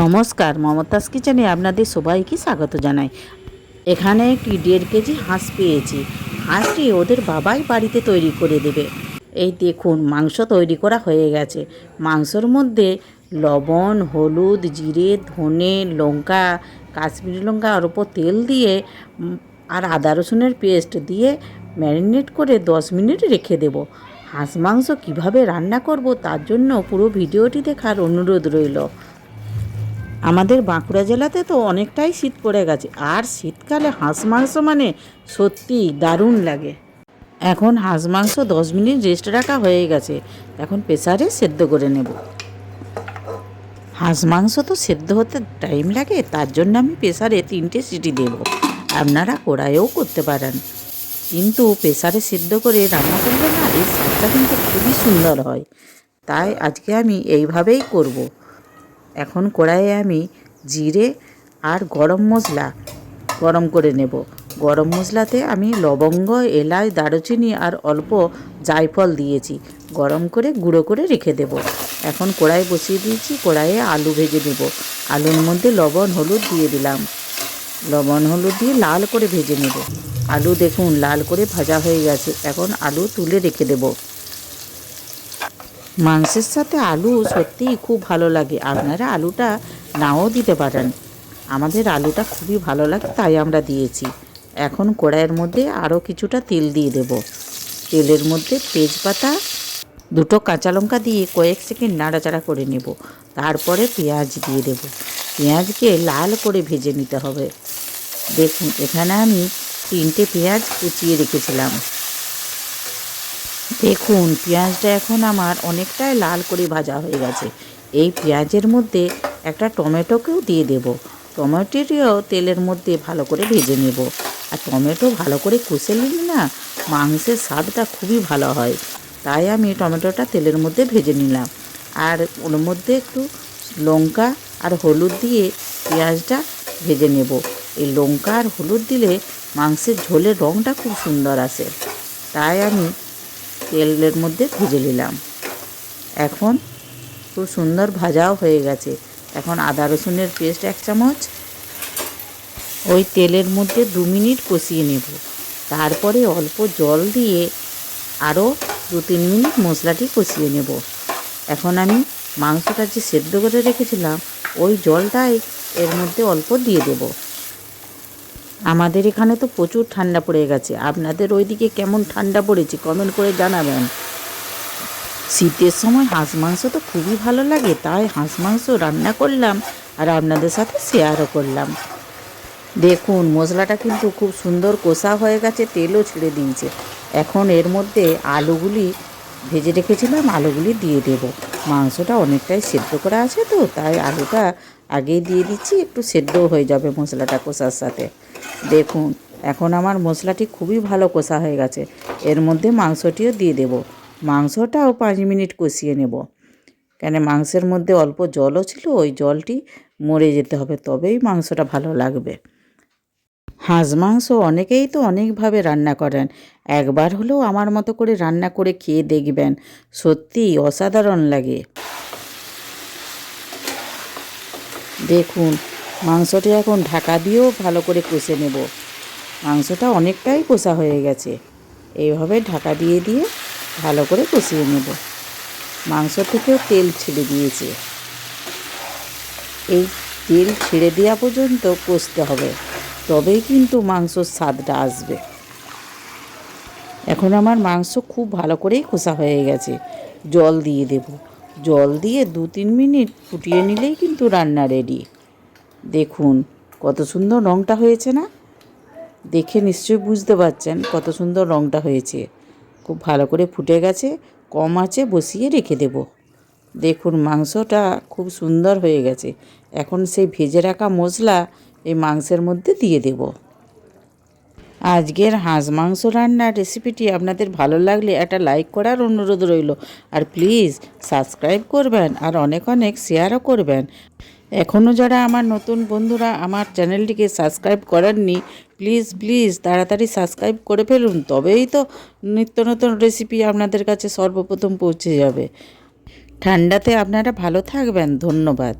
নমস্কার, মমতাজ কিচেনে আপনাদের সবাইকে স্বাগত জানাই। এখানে একটি দেড় কেজি হাঁস পেয়েছি। হাঁসটি ওদের বাবাই বাড়িতে তৈরি করে দেবে। এই দেখুন, মাংস তৈরি করা হয়ে গেছে। মাংসর মধ্যে লবণ, হলুদ, জিরে, ধনে, লঙ্কা, কাশ্মীরি লঙ্কা, আর ওপর তেল দিয়ে আর আদা রসুনের পেস্ট দিয়ে ম্যারিনেট করে দশ মিনিট রেখে দেব। হাঁস মাংস কীভাবে রান্না করব তার জন্য পুরো ভিডিওটি দেখার অনুরোধ রইল। আমাদের বাঁকুড়া জেলাতে তো অনেকটাই শীত পড়ে গেছে। আর শীতকালে হাঁস মাংস মানে সত্যি দারুণ লাগে। এখন হাঁস মাংস দশ মিনিট রেস্ট রাখা হয়ে গেছে। এখন প্রেসারে সেদ্ধ করে নেব। হাঁস মাংস তো সেদ্ধ হতে টাইম লাগে, তার জন্য আমি প্রেসারে তিনটে সিটি দেব। আপনারা কড়াইও করতে পারেন। কিন্তু প্রেসারে সেদ্ধ করে রান্না করলে না, এই স্বাদটা কিন্তু খুবই সুন্দর হয়। তাই আজকে আমি এইভাবেই করব। এখন কড়াইয়ে আমি জিরে আর গরম মশলা গরম করে নেব। গরম মশলাতে আমি লবঙ্গ, এলাচ, দারুচিনি আর অল্প জায়ফল দিয়েছি। গরম করে গুঁড়ো করে রেখে দেব। এখন কড়াই বসিয়ে দিয়েছি, কড়াইয়ে আলু ভেজে নেব। আলুর মধ্যে লবণ, হলুদ দিয়ে দিলাম। লবণ, হলুদ দিয়ে লাল করে ভেজে নেব। আলু দেখুন, লাল করে ভাজা হয়ে গেছে। এখন আলু তুলে রেখে দেবো। মাংসের সাথে আলু সত্যিই খুব ভালো লাগে। আপনারা আলুটা নাও দিতে পারেন। আমাদের আলুটা খুবই ভালো লাগে, তাই আমরা দিয়েছি। এখন কড়াইয়ের মধ্যে আরও কিছুটা তেল দিয়ে দেব। তেলের মধ্যে তেজপাতা, দুটো কাঁচা লঙ্কা দিয়ে কয়েক সেকেন্ড নাড়াচাড়া করে নেব। তারপরে পেঁয়াজ দিয়ে দেব। পেঁয়াজকে লাল করে ভেজে নিতে হবে। দেখুন, এখানে আমি তিনটে পেঁয়াজ কুচিয়ে রেখেছিলাম। দেখুন, পেঁয়াজটা এখন আমার অনেকটাই লাল করে ভাজা হয়ে গেছে। এই পেঁয়াজের মধ্যে একটা টমেটোকেও দিয়ে দেব। টমেটোটিও তেলের মধ্যে ভালো করে ভেজে নেব। আর টমেটো ভালো করে কষে নিলে না, মাংসের স্বাদটা খুবই ভালো হয়। তাই আমি টমেটোটা তেলের মধ্যে ভেজে নিলাম। আর ওর মধ্যে একটু লঙ্কা আর হলুদ দিয়ে পেঁয়াজটা ভেজে নেব। এই লঙ্কা আর হলুদ দিলে মাংসের ঝোলের রঙটা খুব সুন্দর আসে। তাই আমি তেলের মধ্যে ভেজে নিলাম। এখন খুব সুন্দর ভাজাও হয়ে গেছে। এখন আদা রসুনের পেস্ট এক চামচ। ওই তেলের মধ্যে দু মিনিট কষিয়ে নেব। তারপরে অল্প জল দিয়ে আরও দু তিন মিনিট মশলাটি কষিয়ে নেব। এখন আমি মাংসটা যে সেদ্ধ করে রেখেছিলাম, ওই জলটাই এর মধ্যে অল্প দিয়ে দেবো। আমাদের এখানে তো প্রচুর ঠান্ডা পড়ে গেছে। আপনাদের ওইদিকে কেমন ঠান্ডা পড়েছে কমেন্ট করে জানাবেন। শীতের সময় হাঁস মাংস তো খুবই ভালো লাগে, তাই হাঁস মাংস রান্না করলাম আর আপনাদের সাথে শেয়ারও করলাম। দেখুন, মশলাটা কিন্তু খুব সুন্দর কষা হয়ে গেছে, তেলও ছেড়ে দিয়েছে। এখন এর মধ্যে আলুগুলি ভেজে রেখেছিলাম, আলুগুলি দিয়ে দেব। মাংসটা অনেকটাই সেদ্ধ করা আছে তো, তাই আলুটা আগেই দিয়ে দিচ্ছি, একটু সেদ্ধও হয়ে যাবে মশলাটা কষার সাথে। দেখুন, এখন আমার মশলাটি খুবই ভালো কষা হয়ে গেছে। এর মধ্যে মাংসটিও দিয়ে দেব। মাংসটাও পাঁচ মিনিট কষিয়ে নেব। কেন মাংসের মধ্যে অল্প জলও ছিল, ওই জলটি মরে যেতে হবে, তবেই মাংসটা ভালো লাগবে। হাঁস মাংস অনেকেই তো অনেকভাবে রান্না করেন। একবার হলেও আমার মতো করে রান্না করে খেয়ে দেখবেন। সত্যি অসাধারণ লাগে। দেখুন, মাংসটি এখন ঢাকা দিয়েও ভালো করে কষে নেব। মাংসটা অনেকটাই কষা হয়ে গেছে। এইভাবে ঢাকা দিয়ে দিয়ে ভালো করে কষিয়ে নেব। মাংস থেকেও তেল ছেড়ে দিয়েছে। এই তেল ছেড়ে দেওয়া পর্যন্ত কষতে হবে। তবেই কিন্তু মাংসর স্বাদটা আসবে। এখন আমার মাংস খুব ভালো করেই কষা হয়ে গেছে। জল দিয়ে দেব। জল দিয়ে দু তিন মিনিট ফুটিয়ে নিলেই কিন্তু রান্না রেডি দেখুন, কত সুন্দর রঙটা হয়েছে না? দেখে নিশ্চয়ই বুঝতে পারছেন কত সুন্দর রঙটা হয়েছে। খুব ভালো করে ফুটে গেছে, কম আছে বসিয়ে রেখে দেব। দেখুন, মাংসটা খুব সুন্দর হয়ে গেছে। এখন সেই ভেজে রাখা মশলা এই মাংসের মধ্যে দিয়ে দেব। আজকের হাঁস মাংস রান্নার রেসিপিটি আপনাদের ভালো লাগলে একটা লাইক করার অনুরোধ রইল। আর প্লিজ সাবস্ক্রাইব করবেন আর অনেক অনেক শেয়ারও করবেন। এখনও যারা আমার নতুন বন্ধুরা আমার চ্যানেলটিকে সাবস্ক্রাইব করেননি প্লিজ প্লিজ তাড়াতাড়ি সাবস্ক্রাইব করে ফেলুন। তবেই তো নিত্য নতুন রেসিপি আপনাদের কাছে সর্বপ্রথম পৌঁছে যাবে। ঠান্ডাতে আপনারা ভালো থাকবেন। ধন্যবাদ।